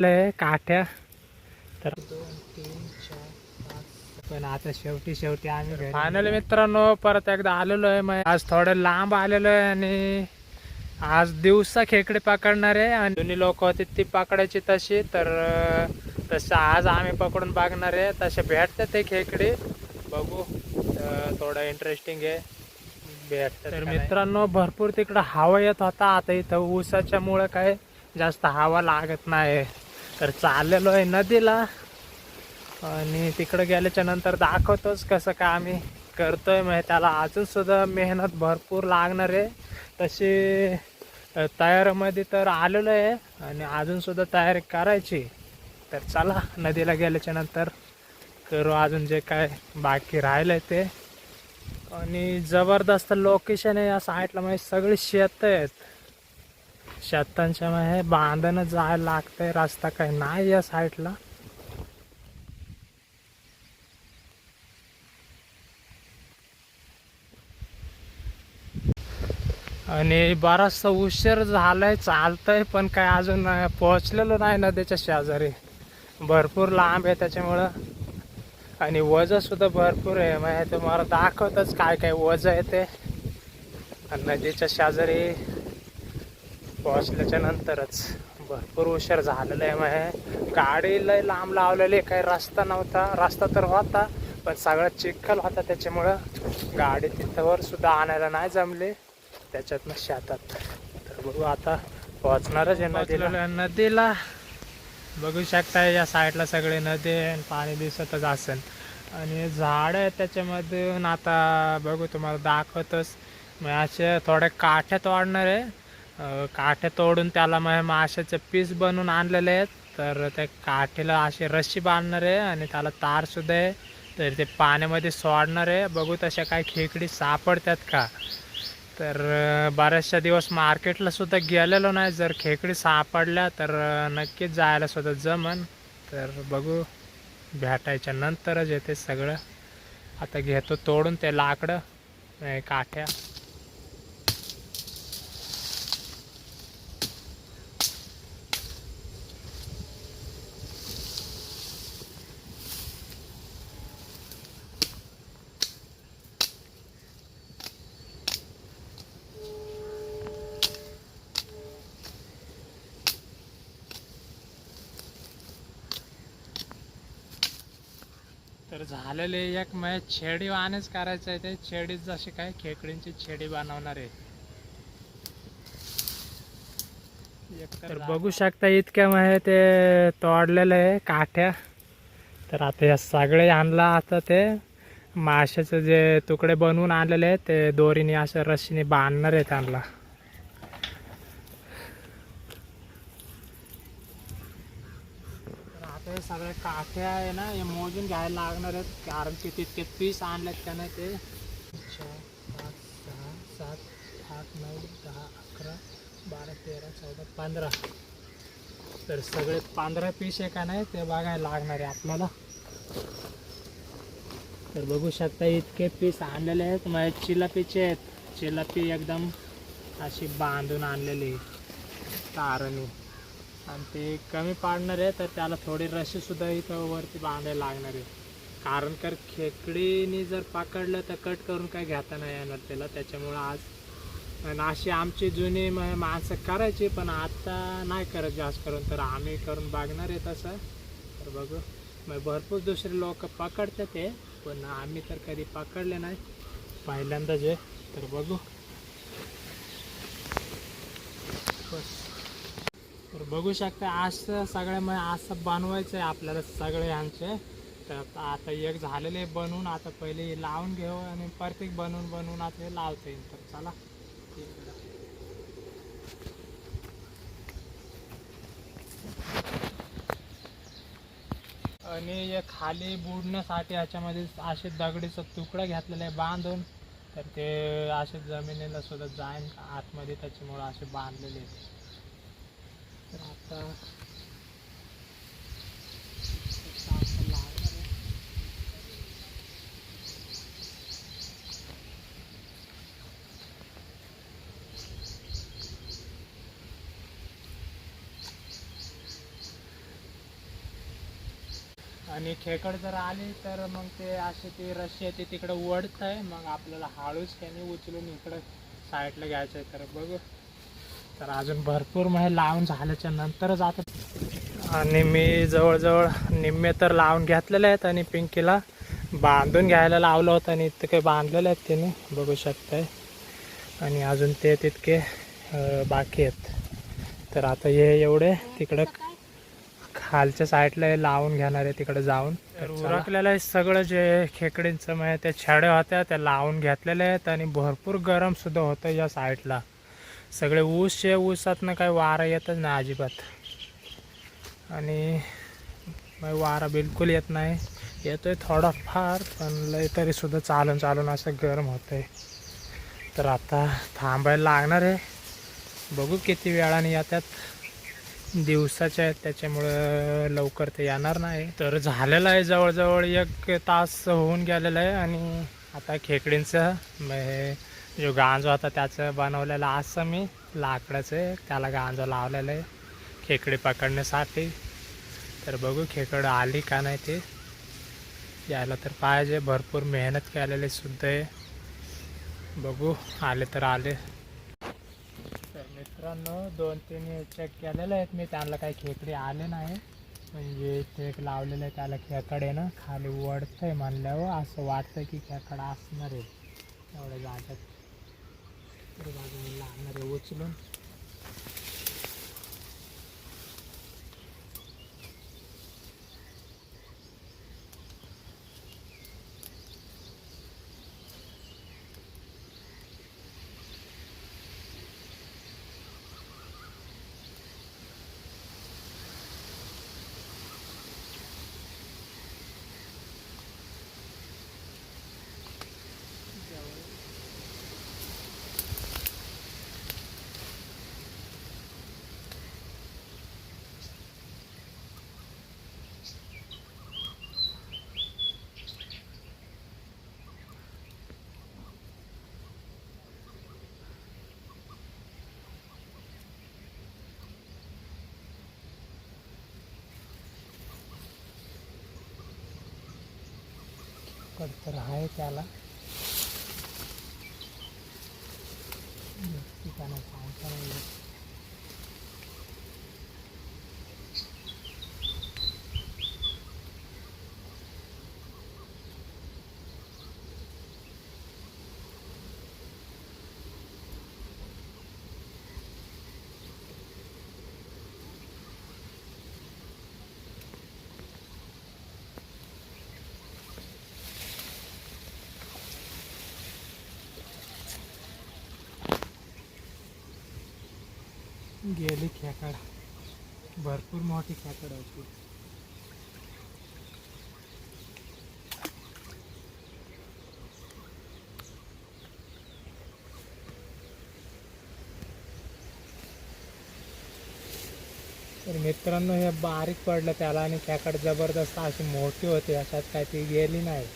काठ्या तर पण आता शेवटी शेवटी आम्ही फायनली मित्रांनो परत एकदा आलेलो आहे. मग आज थोडं लांब आलेलो आहे आणि आज दिवसा खेकडे पकडणार आहे आणि जुनी लोक होती ती पकडायची तशी. तर तसं आज आम्ही पकडून बघणार आहे. तसे भेटतात ते खेकडे. बघू थोडं इंटरेस्टिंग आहे. भेटतात तर मित्रांनो भरपूर तिकडं हवा येत होता. आता इथं ऊसाच्या मुळे काय जास्त हवा लागत नाही. तर चाललेलो आहे नदीला. आणि तिकडं गेल्याच्यानंतर दाखवतोच कसं काय आम्ही करतोय. मग त्याला अजून सुद्धा मेहनत भरपूर लागणार आहे. तशी तयारीमध्ये तर आलेलो आहे. आणि अजून सुद्धा तयारी करायची. तर चला नदीला गेल्याच्यानंतर करू अजून जे काय बाकी राहिलंय ते. आणि जबरदस्त लोकेशन आहे या साईडला म्हणजे सगळी शेत आहेत. शेतांच्या हे बांधणं जायला लागतंय रस्ता काही नाही या साईडला. आणि बराचसा उशीर झालाय चालतंय पण काय अजून पोहोचलेलं पोहोचलेलो नाही नदीच्या शेजारी. भरपूर लांब आहे त्याच्यामुळं. आणि वजन सुद्धा भरपूर आहे म्हणजे तुम्हाला दाखवतच काय काय वज आहे ते. आणि नदीच्या शेजारी पोहोचल्याच्या नंतरच भरपूर उशीर झालेला आहे म्हणजे गाडीला लांब लावलेली काही रस्ता नव्हता. रस्ता तर होता पण सगळा चिखल होता त्याच्यामुळं गाडी तिथवर सुद्धा आणायला नाही जमले. त्याच्यातनं शेतात. तर बघू आता पोहोचणारच आहे नदीला. नदीला. बघू शकता या साईडला सगळे नदी आहे आणि पाणी दिसतच असेल. आणि झाड आहे त्याच्यामधून. आता बघू तुम्हाला दाखवतच. मग असे थोडे काठ्या तोडणार आहे. काठे काठ्या तोडून त्याला मग माशाचे पीस बनवून आणलेले आहेत. तर त्या काठीला अशी रस्सी बांधणार आहे आणि त्याला तार सुद्धा आहे. तर ते पाण्यामध्ये सोडणार आहे. बघू तशा काही खेकडी सापडतात का? तर बऱ्याचशा दिवस मार्केटला सुद्धा गेलेलो नाही. जर खेकडी सापडल्या तर नक्कीच जायला सुद्धा जमन. तर बघू भेटायच्या नंतरच येते सगळं. आता घेतो तोडून ते लाकडं काठ्या. झालेले एक मग छेडी वाणच करायचं आहे ते. छेडीत जशी काय खेकडींची छेडी बनवणार आहे. तर बघू शकता इतक्या मग ते तोडलेलं आहे काठ्या. तर आता या सगळे आणला आता ते. माशाचे जे तुकडे बनवून आणलेले आहेत ते दोरीने असं रस्सीने बांधणार आहेत आणला तर आता हे सगळ्या काठ्या आहे ना हे मोजून घ्यायला लागणार आहेत. कारण की तितके पीस आणलेत नाही ते. चार पाच सहा सात आठ नऊ दहा अकरा बारा तेरा चौदा पंधरा. तर सगळे पंधरा पीस आहे का नाही ते बघायला लागणार आहे आपल्याला. तर बघू शकता इतके पीस आणलेले आहेत. म्हणजे चिलापीचे आहेत. चिलापी एकदम अशी बांधून आणलेली तारणी. आणि ते कमी पाडणार आहे तर त्याला थोडी रशी सुद्धा इथं वरती बांधायला लागणार आहे. कारण कर खेकडीने जर पकडलं तर कट करून काय घेता नाही येणार त्याला. त्याच्यामुळं आज आणि अशी आमची जुनी माणसं करायची पण आता नाही करत जास्त करून. तर आम्ही करून बघणार आहे तसं. तर बघू. मग भरपूर दुसरे लोक पकडतात ते पण आम्ही तर कधी पकडले नाही. पहिल्यांदाच आहे. तर बघू. बस. तर बघू शकता असं सगळं असं बनवायचं आहे आपल्याला सगळे यांचे तर आता एक झालेले बनवून आता पहिले लावून घेऊ आणि प्रत्येक बनवून बनवून आता हे लावता येईल तर चला. आणि हे खाली बुडण्यासाठी याच्यामध्ये असे दगडीचा तुकडा घेतलेला आहे बांधून. तर ते असे जमिनीला सुद्धा जाईन आतमध्ये त्याच्यामुळे असे बांधलेले आहेत. तर आता आणि खेकड जर आले तर मग ते अशी ते रस्सी आहे ती तिकडे ओढत आहे मग आपल्याला हळूच त्याने उचलून इकडं साईडला घ्यायचं आहे तर बघू. तर अजून भरपूर म्हणजे लावून झाल्याच्या नंतरच आता आणि मी जवळजवळ निम्मे तर लावून घेतलेले आहेत आणि पिंकीला बांधून घ्यायला लावलं होतं आणि इतके काही बांधलेले आहेत तिने बघू शकताय. आणि अजून ते तितके बाकी आहेत. तर आता हे एवढे तिकडं खालच्या साईडला हे लावून घेणार आहे तिकडे जाऊन. तर उरकलेलं आहे सगळं जे खेकडींचं म्हणजे त्या छड्या होत्या त्या लावून घेतलेल्या आहेत आणि भरपूर गरम सुद्धा होतं या साईडला. सगळे ऊस ऊसातनं काय वारा येतच नाही अजिबात. आणि मग वारा बिलकुल येत नाही. येतोय थोडाफार पण लय तरी सुद्धा चालून चालून असं गरम होतंय. तर आता थांबायला लागणार आहे. बघू किती वेळाने येतात दिवसाच्या आहेत त्याच्यामुळं लवकर ते येणार नाही. तर झालेलं आहे जवळजवळ एक तास होऊन गेलेलं आहे. आणि आता खेकडींचं मग हे जो गांजो होता त्याचं बनवलेलं असं मी लाकडाचं आहे. त्याला गांजो लावलेलं आहे. खेकडी पकडण्यासाठी. तर बघू खेकडं आली का नाही ते. यायला तर पाहिजे. भरपूर मेहनत केलेली सुद्धा आहे. बघू आले तर आले. तर मित्रांनो दोन तीन चेक केलेले आहेत. मी त्यांना काही खेकडे आले नाही. म्हणजे चेक लावलेलं आहे त्याला खेकड आहे ना खाली वडतंय म्हणल्यावर असं वाटतं की खेकड असणार आहे. एवढ्या जागेत लागणार आहे तर आहे त्याला. ठिकाणं सांगता गेली खेकड. भरपूर मोठी खेकड होती. तर मित्रांनो हे बारीक पडलं त्याला आणि खेकड जबरदस्त अशी मोठी होती. अशात काय ती गेली नाही.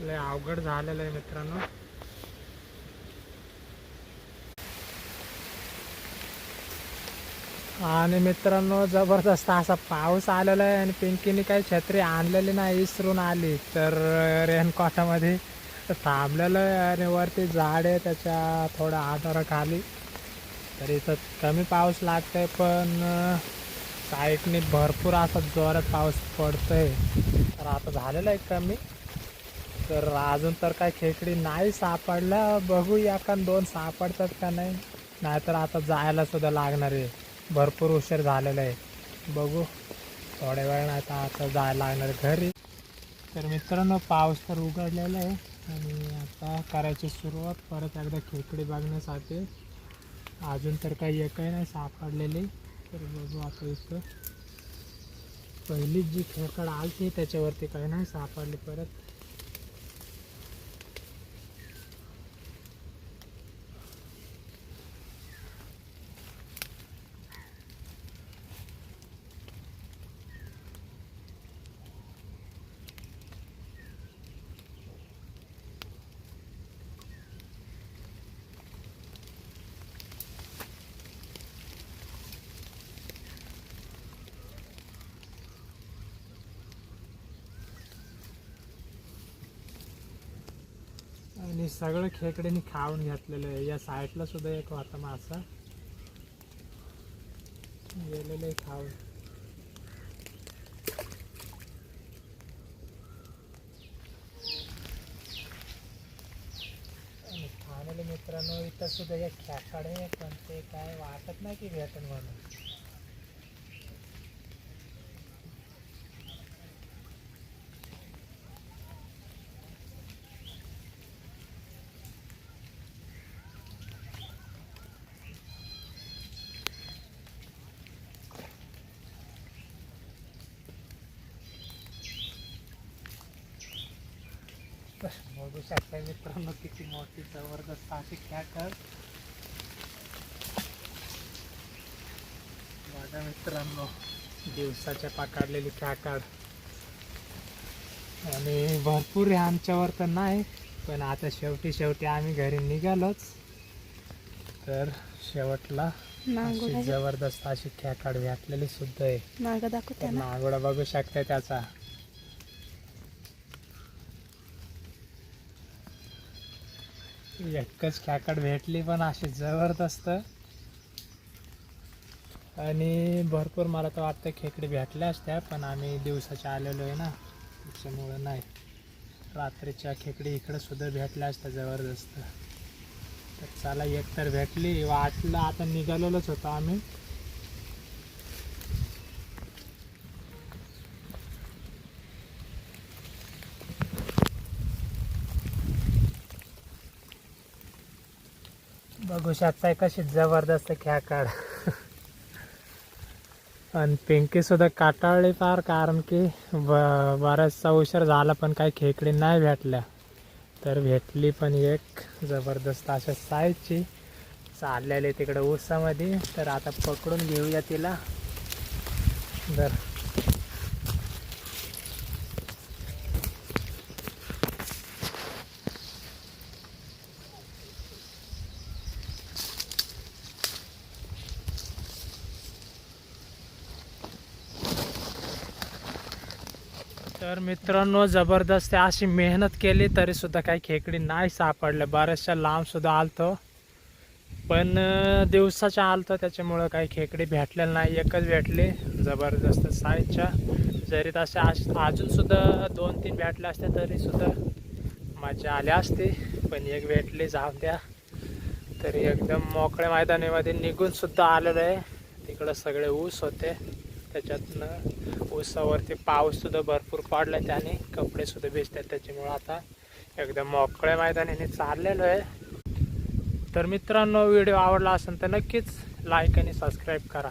लय अवघड झालेलं आहे मित्रांनो. आणि मित्रांनो जबरदस्त असा पाऊस आलेला आहे आणि पिंकीने काही छत्री आणलेली नाही इसरून आली. तर रेनकोटामध्ये थांबलेलं आहे आणि वरती झाड आहे त्याच्या थोडं थोडा आधाराखाली. तर इथं कमी पाऊस लागतंय पण साईडने भरपूर असा जोरात पाऊस पडतोय. तर आता झालेलं आहे कमी. तर अजून तर काय खेकडी नाही सापडला. बघू एखाद दोन सापडतात का नाही? नाहीतर आता जायला सुद्धा लागणार आहे. भरपूर उशीर झालेला आहे. बघू. थोड्या वेळ नाही आता जायला लागणार घरी. तर मित्रांनो पाऊस तर उघडलेला आहे आणि आता करायची सुरुवात. परत एकदा खेकडी बघण्यासाठी. अजून तर काही एकही नाही सापडलेली. तर बघू आता इथं. पहिली जी खेकड आली त्याच्यावरती काही नाही सापडली परत. सगळं खेकड्यांनी खाऊन घेतलेलं आहे. या साईडला सुद्धा एक होता मासा. गेलेलं आहे खाऊन. मित्रांनो इथं सुद्धा एक खेकडे आहे पण ते काय वाटत नाही की भेटण म्हणून. बघू शकता मित्रांनो किती मोठी जबरदस्त अशी खेकड बघा मित्रांनो दिवसाच्या पकडलेली खेकड आणि भरपूर आहे आमच्यावर तर नाही पण आता शेवटी शेवटी आम्ही घरी निघालोच. तर शेवटला अशी जबरदस्त अशी खेकड भेटलेली सुद्धा आहे. नागोडा बघू शकता त्याचा. एकच खेकड भेटली पण अशी जबरदस्त. आणि भरपूर मला तर वाटतं खेकडी भेटल्या असत्या पण आम्ही दिवसाच्या आलेलो आहे ना त्याच्यामुळं नाही. रात्रीच्या खेकडी इकडं सुद्धा भेटल्या असत्या जबरदस्त. तर चला एक तर भेटली वाटलं आता निघालेलोच होतो आम्ही बघू शकताय कशी जबरदस्त खेकड आणि पिंकी सुद्धा काटाळली फार कारण की ब बराचसा उशीर झाला पण काही खेकडी नाही भेटल्या. तर भेटली पण एक जबरदस्त अशा साईजची. चाललेली तिकडं उसामध्ये तर आता पकडून घेऊया तिला. तर तर मित्रांनो जबरदस्त अशी मेहनत केली तरी सुद्धा काही खेकडी नाही सापडल्या. बऱ्याचशा लांब सुद्धा आलतो. पण दिवसाच्या आलतो. त्याच्यामुळं काही खेकडी भेटलेलं नाही. एकच भेटली. जबरदस्त साईजच्या जरी तशा अश- अजून सुद्धा दोन तीन भेटल्या असत्या तरी सुद्धा मजा आली असती. पण एक भेटली जाऊ द्या. तरी एकदम मोकळ्या मैदानीमध्ये निघून सुद्धा आलेलं आहे. तिकडं सगळे ऊस होते. त्याच्यातनं ऊसावरती पाऊससुद्धा भरपूर पडला त्याने कपडेसुद्धा भिजतात त्याच्यामुळं आता एकदम मोकळ्या मैदानाने चाललेलो आहे. तर मित्रांनो व्हिडिओ आवडला असेल तर नक्कीच लाईक आणि सबस्क्राईब करा.